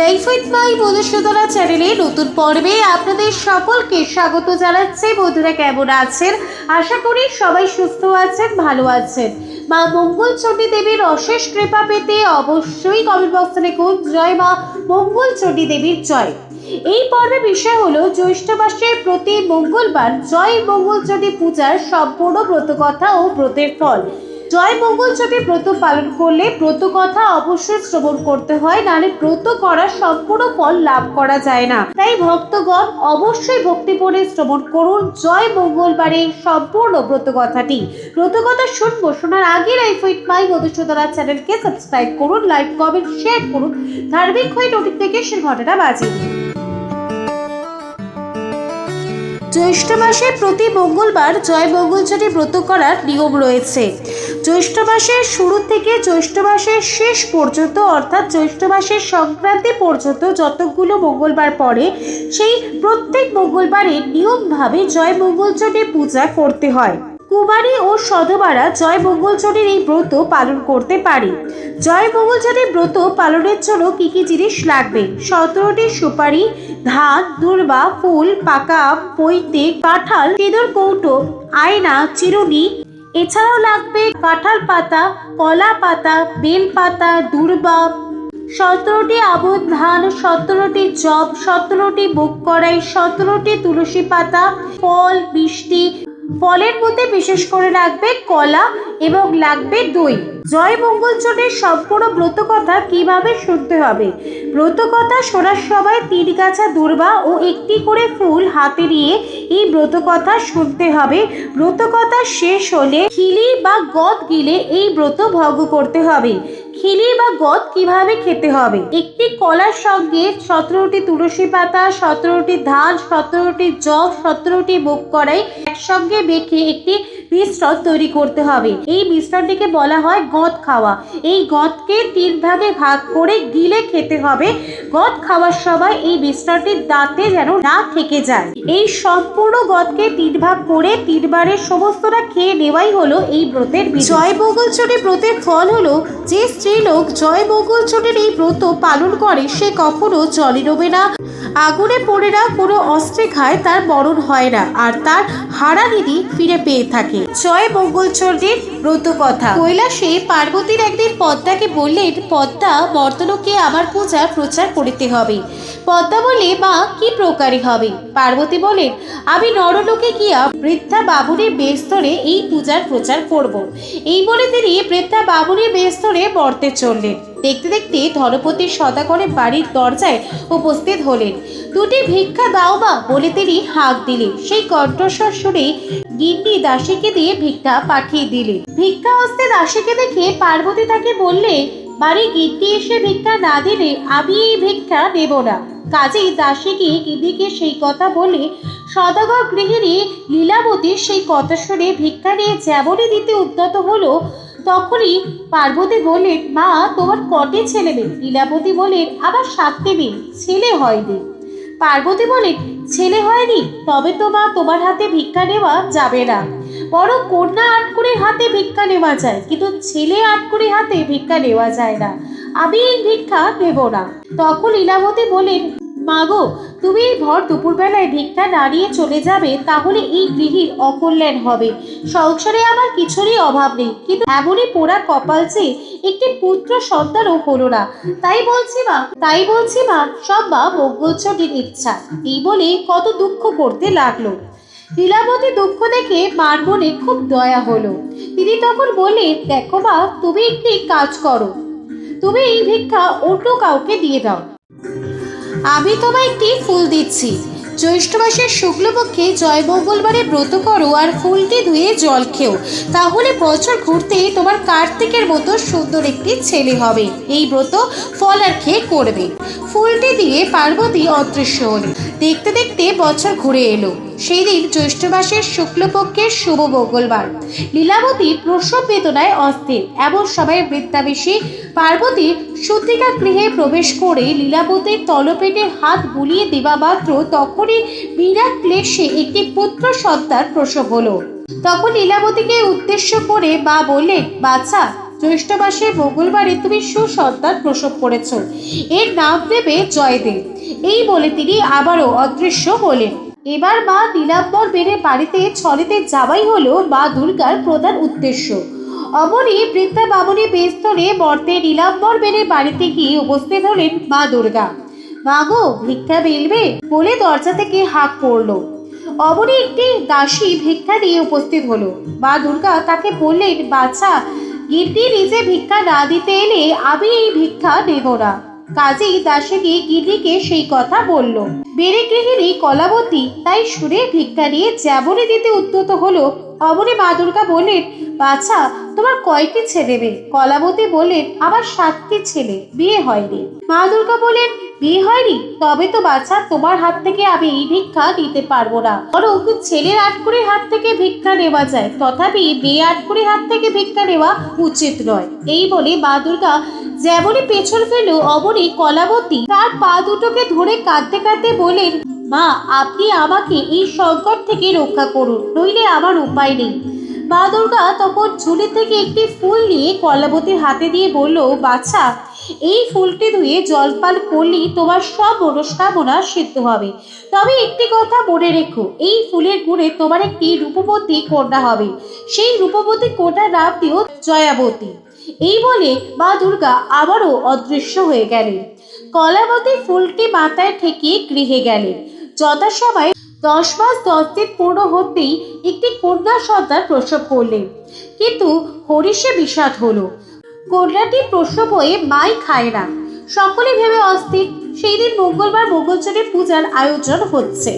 Life with my Madhusudana চ্যানেলে নতুন পর্বে আপনাদের সকলকে স্বাগত জানাচ্ছি। বন্ধুরা কেমন আছেন? আশা করি সবাই সুস্থ আছেন, ভালো আছেন। মা মঙ্গল চণ্ডী দেবীর অশেষ কৃপা পেতে অবশ্যই কমেন্ট বক্সে লিখুন, জয় মা মঙ্গল চণ্ডী দেবীর জয়। এই পর্বে বিষয় হলো, জ্যৈষ্ঠ মাসের প্রতি মঙ্গলবার জয় মঙ্গলচণ্ডী পূজার সম্পূর্ণ ব্রতকথা ও ব্রতের ফল। জয় মঙ্গলচণ্ডী ব্রত পালন করলে ব্রত কথা অবশ্যই শ্রবণ করতে হয়, নাহলে ব্রত করার সম্পূর্ণ ফল লাভ করা যায় না। তাই ভক্তগণ অবশ্যই ভক্তিপূর্ণে শ্রবণ করুন, জয় মঙ্গলবারের সম্পূর্ণ ব্রত কথাটি। ব্রত কথা শুনব, শোনার আগে লাইফ উইথ মাই মধুসূদনা চ্যানেলকে সাবস্ক্রাইব করুন লাইক কমেন্ট শেয়ার করুন। ধার্মিক হয়ে নোটিফিকেশন ঘটনা বাজিয়ে। জ্যৈষ্ঠ মাসে প্রতি মঙ্গলবার জয় মঙ্গলচণ্ডী ব্রত করার নিয়ম রয়েছে। জ্যৈষ্ঠ মাসের শুরু থেকে জ্যৈষ্ঠ মাসের শেষ পর্যন্ত, অর্থাৎ জ্যৈষ্ঠ মাসের সংক্রান্তি পর্যন্ত যতগুলো মঙ্গলবার পরে সেই প্রত্যেক মঙ্গলবারে নিয়মভাবে জয় মঙ্গলচণ্ডী পূজা করতে হয়। কুমারী ও সধবারা জয় মঙ্গলচণ্ডীর এই ব্রত পালন করতে পারে। জয় মঙ্গলচণ্ডীর ব্রত পালনের জন্য কী কী জিনিস লাগবে? সতেরোটি সুপারি, ধান, দুর্বা, ফুল, পাকা পৈতে, কাঁঠাল তেঁদুর কৌটো, আয়না, চিরুনি। এছাড়াও লাগবে কাঁঠাল পাতা, কলা পাতা, বেল পাতা, দুর্বা। সতেরোটি আবুদ ধান, সতেরোটি জব, সতেরোটি বুক কড়াই, সতেরোটি তুলসী পাতা, ফল, মিষ্টি ফলের মধ্যে বিশেষ করে লাগবে কলা এবং লাগবে দই। জয় মঙ্গলচণ্ডীর সম্পূর্ণ ব্রতকথা কীভাবে শুনতে হবে? ব্রতকথা শোনার সময় তিন গাছা দুর্বা ও একটি করে ফুল হাতে নিয়ে এই ব্রতকথা শুনতে হবে। ব্রতকথা শেষ হলে খিলি বা গদ গিলে এই ব্রত ভঙ্গ করতে হবে। খিলি বা গদ কীভাবে খেতে হবে? একটি কলার সঙ্গে সতেরোটি তুলসী পাতা, সতেরোটি ধান, সতেরোটি জব, সতেরোটি বুক করাই একসঙ্গে বেঁকে একটি মিশ্রণ তৈরি করতে হবে। এই মিশ্রণটিকে বলা হয় গদ খাওয়া। এই গদকে তিন ভাগে ভাগ করে গিলে খেতে হবে। গদ খাওয়ার সময় এই মিশ্রণটি দাঁতে যেন না থেকে যায়। এই সম্পূর্ণ গদকে তিন ভাগ করে তিনবারের সমস্তটা খেয়ে নেওয়াই হলো এই ব্রতের। জয় মঙ্গলচণ্ডী ব্রতের ফল হলো, যে স্ত্রীলোক জয় মঙ্গলচণ্ডীর এই ব্রত পালন করে, সে কখনো জলে ডোবে না। আগুনে পড়ে না, কোনো অস্ত্রে খায় তার মরণ হয় না আর তার হারা হারানিধি ফিরে পেয়ে থাকে। জয় মঙ্গলচণ্ডীর ব্রত কথা কৈলাসে পার্বতীর একদিন পদ্মাকে বললেন, পদ্মা বর্তনকে আমার পূজা প্রচার করিতে হবে। পদ্মা বলে, মা, কি প্রকারে হবে? পার্বতী বলেন, আমি নরলোকে গিয়া বৃদ্ধা বাবুনের বেশ ধরে এই পূজার প্রচার করব। এই বলে তিনি বৃদ্ধা বাবুনের বেশ ধরে মর্তে চললেন। দেখতে দেখতে ধনপতির সদাগরের বাড়ির দরজায় উপস্থিত হলেন। দুটি ভিক্ষা দাও মা বলে তিনি হাঁক দিলেন। সেই কণ্ঠস্বর শুনে গিন্নি দাসীকে দিয়ে ভিক্ষা পাঠিয়ে দিলেন। ভিক্ষা হস্তে দাসীকে দেখে পার্বতী তাকে বললে, বাড়ি গিন্নি এসে ভিক্ষা না দিলে আমি এই ভিক্ষা নেব না। কাজেই দাসীকে গিন্নিকে সেই কথা বলে সদাগর গৃহিণী লীলাবতীর সেই কথা শুনে ভিক্ষা নিয়ে যেমনই দিতে উদ্যত হলো তখনই পার্বতী বললেন মা, তোমার কটে ছেলে মেয়ে? লীলাবতী বলেন আবার সাতটি মেয়ে, ছেলে হয়নি। পার্বতী বলেন ছেলে হয়নি? তবে তো মা, তোমার হাতে ভিক্ষা নেওয়া যাবে না। বরং কন্যা আটকুড়ির হাতে ভিক্ষা নেওয়া যায়, কিন্তু ছেলে আটকুড়ির হাতে ভিক্ষা নেওয়া যায় না। আমি এই ভিক্ষা নেব না। তখন লীলাবতী বলেন মাগো তুমি এই ভর দুপুরবেলায় ভিক্ষা নিয়ে চলে যাবে, তাহলে এই গৃহীর অকল্যাণ হবে। সংসারে আমার কিছুরই অভাব নেই, কিন্তু এমনই পোড়া কপাল যে একটি পুত্র সন্তানও হলো না। তাই বলছি মা, তাই বলছি মা, সব মা মঙ্গলচণ্ডীর ইচ্ছা। এই বলে কত দুঃখ করতে লাগল। লীলাবতী দুঃখ দেখে মার মনে খুব দয়া হলো। তিনি তখন বললেন, দেখো মা, তুমি একটি কাজ করো। তুমি এই ভিক্ষা অন্য কাউকে দিয়ে দাও। আমি তোমায় একটি ফুল দিচ্ছি। জ্যৈষ্ঠ মাসের শুক্লপক্ষে জয় মঙ্গলবারে ব্রত করো আর ফুলটি ধুয়ে জল খেও। তাহলে বছর ঘুরতে তোমার কার্তিকের মতো সুন্দর একটি ছেলে হবে। এই ব্রত ফল আর খেয়ে করবে। ফুলটি দিয়ে পার্বতী অদৃশ্য হল। দেখতে দেখতে বছর ঘুরে এলো। সেই দিন জ্যৈষ্ঠ মাসের শুক্লপক্ষের শুভ মঙ্গলবার। লীলাবতী প্রসব বেদনায় অস্থির। এমন সময় বৃত্তাবেশী পার্বতী সূত্রিকা গৃহে প্রবেশ করে লীলাবতীর তলপেটে হাত বুলিয়ে দেওয়া মাত্র তখনই বিরাট ক্লেশে একটি পুত্র সন্তান প্রসব হলো। তখন লীলাবতীকে উদ্দেশ্য করে মা বললেন, বাছা জ্যৈষ্ঠ মাসে মঙ্গলবারে তুমি সুসন্তান প্রসব করেছ। এর নাম দেবে জয়দেব। এই বলে তিনি আবারও অদৃশ্য হলেন। এবার মা নীলাম্বর বেড়ে বাড়িতে ছড়িতে যাওয়াই হলো মা দুর্গার প্রধান উদ্দেশ্য। অমনি বৃদ্ধা বামনি বেস্তরে মর্তে নীলাম্বর বেড়ে বাড়িতে গিয়ে উপস্থিত হলেন মা দুর্গা। মা গো, ভিক্ষা মিলবে? বলে দরজা থেকে হাঁক পড়ল। অমনি একটি দাসী ভিক্ষা নিয়ে উপস্থিত হলো। মা দুর্গা তাকে বললেন বাচ্চা গিন্নি নিজে ভিক্ষা না দিতে এলে আমি এই ভিক্ষা নেব না। কাজেই দাসীকে গিলিকে সেই কথা বলল। বেড়ে গৃহিণী কলাবতী তাই সুরে ভিক্ষা নিয়ে যাবনে দিতে উদ্যত হলো। অমনি মা দুর্গা বললেন বাচ্চা তোমার কয়টি ছেলে মেয়ে? কলাবতী বললেন, আমার সাতটি ছেলে, বিয়ে হয়নি। মা দুর্গা বলেন বিয়ে হয়নি? তবে তো বাচ্চা তোমার হাত থেকে আমি এই ভিক্ষা নিতে পারব না। বরং ছেলের আটকুড়ির হাত থেকে ভিক্ষা নেওয়া যায়, তথাপি মেয়ে আটকুড়ির হাত থেকে ভিক্ষা নেওয়া উচিত নয়। এই বলে মা দুর্গা যেমনই পেছন ফেলো অমনি কলাবতী তার পা দুটোকে ধরে কাঁদতে কাঁদতে বলেন মা, আপনি আমাকে এই সংকট থেকে রক্ষা করুন, নইলে আমার উপায় নেই। মা দুর্গা তখন ঝুলি থেকে একটি ফুল নিয়ে কলাবতীর হাতে দিয়ে বলল বাচ্চা এই ফুলটি ধুয়ে জলপান করলেই তোমার সব মনস্কামনা সিদ্ধ হবে। তবে একটি কথা মনে রেখো, এই ফুলের গুণে তোমার একটি রূপবতী কন্যা হবে। সেই রূপবতী কন্যার নাম দিও জয়াবতী এই বলে মা দুর্গা আবারও অদৃশ্য হয়ে গেলেন। কলাবতী ফুলটি মাথায় ঠেকিয়ে গৃহে গেলেন। যথাসময়ে দশ মাস, দশ দিন পূর্ণ হতেই একটি কন্যা সন্তান প্রসব করলেন। কিন্তু হরিষে বিষাদ হলো। কন্যাটি প্রসব হয়ে মাই খায় না। সকলে ভেবে অস্থির সেই দিন মঙ্গলবার মঙ্গলচরের পূজার আয়োজন হচ্ছে।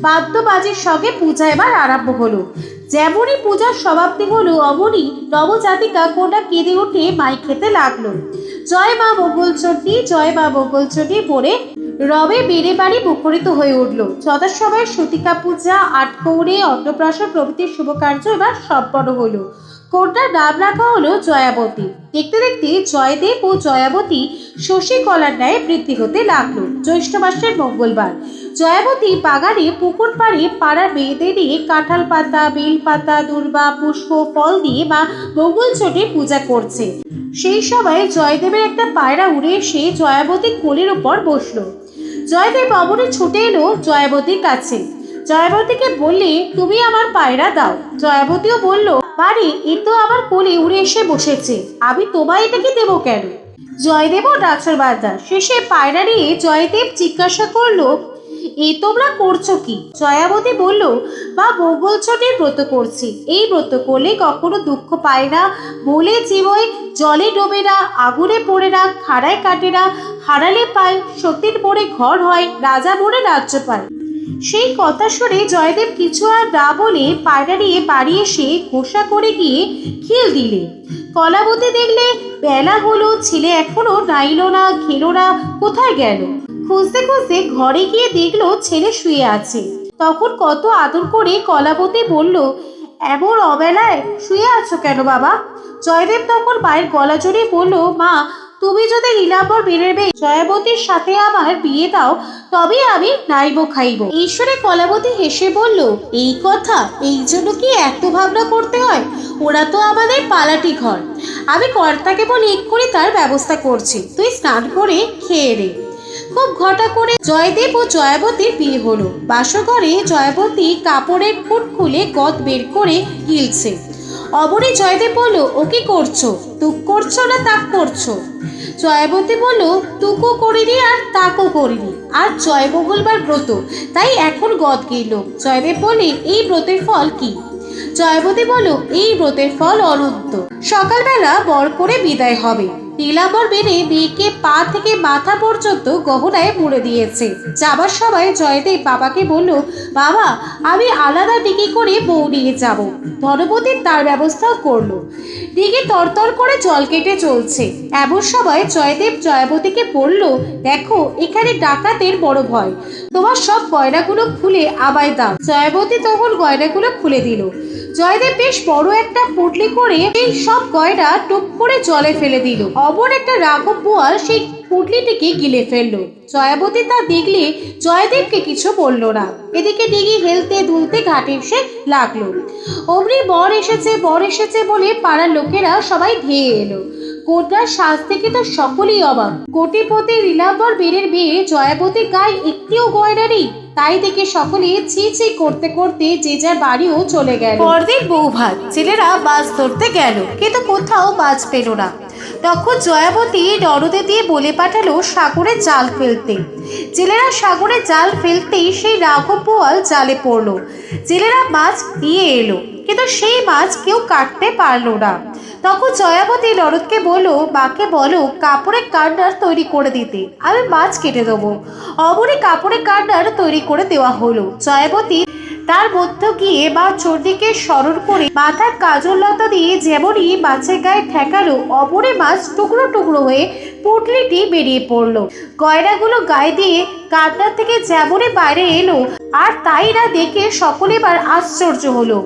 বাদ্যবাজির সঙ্গে পূজা এবার আরম্ভ হলো। যেমনই পূজার সমাপ্তি হলো অমনি নবজাতিকা কন্যা কেঁদে উঠে মাই খেতে লাগল। জয় মা বকুলচটি জয় মা বকুলচটি পরে রবে বেড়ে বাড়ি মুখরিত হয়ে উঠল। যথাসময় সতিকা পূজা, আটকৌড়ে, অন্নপ্রাশন প্রভৃতির শুভকার্য এবার সম্পন্ন হলো কোনটা নাম রাখা হলো জয়াবতী। দেখতে দেখতে জয়দেব ও জয়াবতী শশী কলার ন্যায় বৃদ্ধি হতে লাগল। জ্যৈষ্ঠ মাসের মঙ্গলবার। জয়াবতী বাগানে পুকুর পাড়ে পাড়ার মেয়েদের নিয়ে কাঁঠাল পাতা, বেল পাতা, দুর্বা, পুষ্প, ফল দিয়ে মা মঙ্গল চোটে পূজা করছে। সেই সময় জয়দেবের একটা পায়রা উড়ে এসে জয়াবতী কোলের ওপর বসল। জয়দেব অমনে ছুটে এলো জয়াবতীর কাছে। জয়াবতীকে বললে, তুমি আমার পায়রা দাও। জয়াবতীও বলল বাড়ি এ তো আমার কোলে উড়ে এসে বসেছে। আমি তোমায় এটাকে দেবো কেন? জয়দেবও ডাক্তার বার্তা শেষে পায়রা নিয়ে জয়দেব জিজ্ঞাসা করল এ তোমরা করছ কি? জয়াবতী বলল বা মঙ্গলচটের ব্রত করছি। এই ব্রত করলে কখনো দুঃখ পায় না। বলে জীবয়, জলে ডোবে না। আগুনে পড়ে না। খাড়ায় কাটে না। হারালে পায়। সতীর পরে ঘর হয়। রাজা মনে রাজ্য পায়। সেই কথা শুনে জয়দেব কিছু আর না বলে পায়রা নিয়ে বাড়ি এসে ঘোষা করে গিয়ে খিল দিলে। কলাবতী দেখলে, বেলা হলো, ছেলে এখনও নাইলো না, খেলো না, কোথায় গেল? খুঁজতে খুঁজতে ঘরে গিয়ে দেখল ছেলে শুয়ে আছে। তখন কত আদর করে কলাবতী বলল, এমন অবেলায় শুয়ে আছো কেন বাবা? জয়দেব তখন মায়ের গলা জড়িয়ে বলল, মা, তুমি যদি নীলাম্বর বেরোবে জয়াবতীর সাথে আমার বিয়ে দাও, তবে আমি নাইব খাইব। ঈশ্বরে কলাবতী হেসে বলল, এই কথা, এই জন্য কি এত ভাবনা করতে হয়? ওরা তো আমাদের পালাটি ঘর। আমি কর্তাকে বলে এক্ষুনি তার ব্যবস্থা করছি। তুই স্নান করে খেয়ে রে খুব ঘটা করে জয়দেব ও জয়াবতীর বিয়ে হলো। বাসঘরে জয়াবতী কাপড়ের ফুট খুলে গদ বের করে গিলছে। অবরে জয়দেব বলল, ও কি করছ? তুক করছ না তাক করছ? জয়াবতী বলল তুকও করিনি আর তাকও করিনি। আর জয় মঙ্গলবার ব্রত, তাই এখন গদ গিল জয়দেব বলে এই ব্রতের ফল কি? জয়বতী বলল, এই ব্রতের ফল অনন্ত। সকালবেলা বর করে বিদায় হবে। নীলাম্বর বেড়ে মেয়েকে পা থেকে মাথা পর্যন্ত গহনায় মুড়ে দিয়েছে। যাবার সময় জয়দেব বাবাকে বলল, বাবা, আমি আলাদা দিকে করে বউ নিয়ে যাব। ধনপতি তার ব্যবস্থাও করল। দিকে তরতর করে জল কেটে চলছে। এমন সময় জয়দেব জয়াবতীকে বলল, দেখো, এখানে ডাকাতের বড় ভয়। তোমার সব গয়নাগুলো খুলে আমায় দাও। জয়াবতী তখন গয়নাগুলো খুলে দিল। জয়দেব বেশ বড় একটা পুটলি করে এই সব গয়না টুপ করে জলে ফেলে দিল। অমর একটা রাঘব বোয়াল সেই পুটলিটিকে গিলে ফেলল। জয়াবতী তা দেখলে জয়দেবকে কিছু বলল না। এদিকে ডিগি হেলতে দুলতে ঘাটে এসে লাগল। অমনি বর এসেছে বর এসেছে বলে পাড়ার লোকেরা সবাই ধেয়ে এলো। কোটরার সাজ থেকে তো সকলেই অবাক। কোটিপতি লীলাবর বীরের বিয়ে জয়াবতী গায়ে একটিও গয়না নেই। তাই দেখে সকলে ছি ছি করতে করতে যে যার বাড়িও চলে গেল। পরদিন বউ ভাত ছেলেরা মাছ ধরতে গেল, কিন্তু কোথাও মাছ পেল না। তখন জয়াবতী নরদে দিয়ে বলে পাঠালো সাগরে জাল ফেলতে। জেলেরা সাগরে জাল ফেলতেই সেই রাঘব বোয়াল জালে পড়ল। জেলেরা মাছ দিয়ে এলো, কিন্তু সেই মাছ কেউ কাটতে পারল না। তখন জয়াবতী নরদকে বলল, মাকে বলো, কাপড়ের কান্ডার তৈরি করে দিতে। আমি মাছ কেটে দেবো। অমনি কাপড়ের কান্ডার তৈরি করে দেওয়া হলো। জয়াবতী তার মধ্য গিয়ে বা চর্দিকে স্মরণ করে মাথার কাজল লতা দিয়ে যেমনই মাছের গায়ে ঠেকালো অপরে মাছ টুকরো টুকরো হয়ে পুটলিটি বেরিয়ে পড়ল। গয়নাগুলো গায়ে দিয়ে কান্নার থেকে যেমনই বাইরে এলো, আর তাই না দেখে সকলে এবার আশ্চর্য হলো।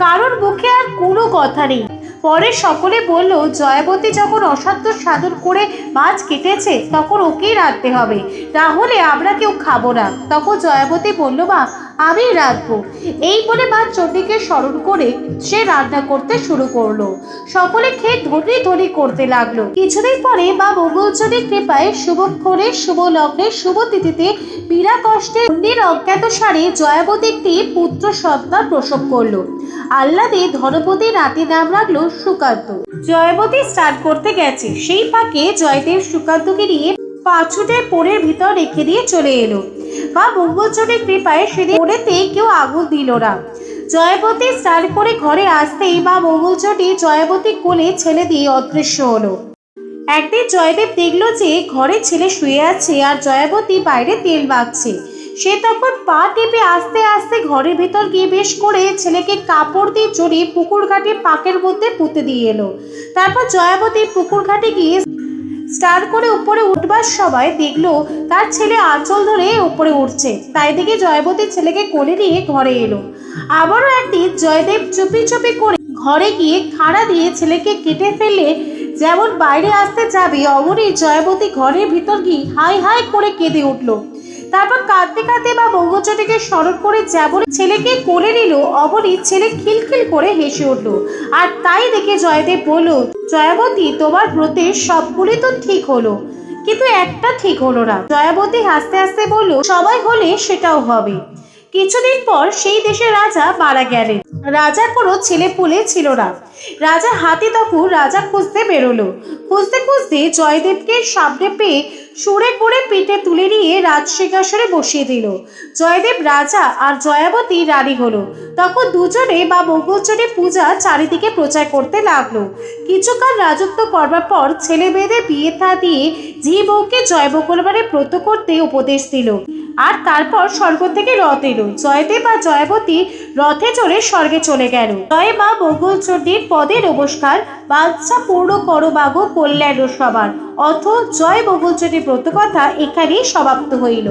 কারোর মুখে আর কোনো কথা নেই। পরে সকলে বলল, জয়াবতী যখন অসাধ্য সাধন করে মাছ কেটেছে, তখন ওকেই রাখতে হবে। তাহলে আমরা কেউ খাব না। তখন জয়াবতী বলল, মা আমি রাখব এই বলে মা চণ্ডীকে স্মরণ করে সে রান্না করতে শুরু করল। সকলে খেয়ে ধরি ধরি করতে লাগল। কিছুদিন পরে মা মঙ্গলচরীর কৃপায় শুভক্ষণে শুভ লগ্নে শুভ তিথিতে বিনা কষ্টে অন্যের অজ্ঞাত সারে জয়াবতী একটি পুত্র সন্তান প্রসব করল। আল্লাদে ধনপতি রাতে নাম রাখল সুকান্ত। জয়বতী স্টার্ট করতে গেছে। সেই ফাঁকে জয়দেব সুকান্তকে নিয়ে পাঁচুটের পোড়ের ভিতর রেখে দিয়ে চলে এলো। বা মঙ্গলচরের কৃপায় সেদিন পোড়েতে কেউ আগুন দিল না। জয়বতী স্টার্ট করে ঘরে আসতেই বা মঙ্গলচটি জয়বতী কোলে ছেলে দিয়ে অদৃশ্য হলো। একদিন জয়দেব দেখল যে ঘরে ছেলে শুয়ে আছে আর জয়াবতী বাইরে তেল মাখছে। সে তখন পা টিপে আস্তে আস্তে ঘরের ভেতর গিয়ে বেশ করে ছেলেকে কাপড় দিয়ে জড়িয়ে পুকুর ঘাটে পাকের মধ্যে পুঁতে দিয়ে এলো। তারপর জয়াবতী পুকুর ঘাটে গিয়ে স্টার করে উপরে উঠবার সবাই দেখল তার ছেলে আঁচল ধরে উপরে উঠছে। তাই দেখে জয়বতী ছেলেকে কোলে নিয়ে ঘরে এলো। আবারও একদিন জয়দেব চুপি চুপি করে ঘরে গিয়ে খাড়া দিয়ে ছেলেকে কেটে ফেললে যেমন বাইরে আসতে যাবে, অমনি জয়বতী ঘরের ভিতর গিয়ে হাই হাই করে কেঁদে উঠল। তারপর কাঁদতে কাঁদতে বা বঙ্গচটিকে স্মরণ করে যেমন ছেলেকে কোলে নিল অবনী ছেলে খিলখিল করে হেসে উঠল। আর তাই দেখে জয়দেব বলল, জয়াবতী, তোমার ব্রতে সবগুলি তো ঠিক হলো। কিন্তু একটা ঠিক হলো না। জয়াবতী হাসতে হাসতে বলল সবাই হলে সেটাও হবে। কিছুদিন পর সেই দেশের রাজা মারা গেলেন। রাজার কোনো ছেলে পুলে ছিল না। রাজা হাতি তখন রাজা খুঁজতে বেরোলো। খুঁজতে খুঁজতে জয়দেবকে সামনে পেয়ে সুরে করে পেটে তুলে নিয়ে রাজ সিংহাসনে বসিয়ে দিল। জয়দেব রাজা আর জয়াবতী রানী হলো। তখন দুজনে বা মঙ্গলচরী পূজা চারিদিকে প্রচার করতে লাগল। কিছুকাল রাজত্ব করবার পর ছেলে মেয়েদের বিয়ে থা দিয়ে ঝি বউকে জয় বকুলবারে ব্রত করতে উপদেশ দিল। আর তারপর স্বর্গ থেকে রথ এলো। জয়দেব আর জয়াবতী রথে চড়ে স্বর্গে চলে গেল। জয় মা মঙ্গলচণ্ডীর পদে নমস্কার। বাচ্চা পূর্ণ করবাগ কল্যাণ সবার। অথ জয় মঙ্গলচণ্ডী ব্রত কথা এখানেই সমাপ্ত হইল।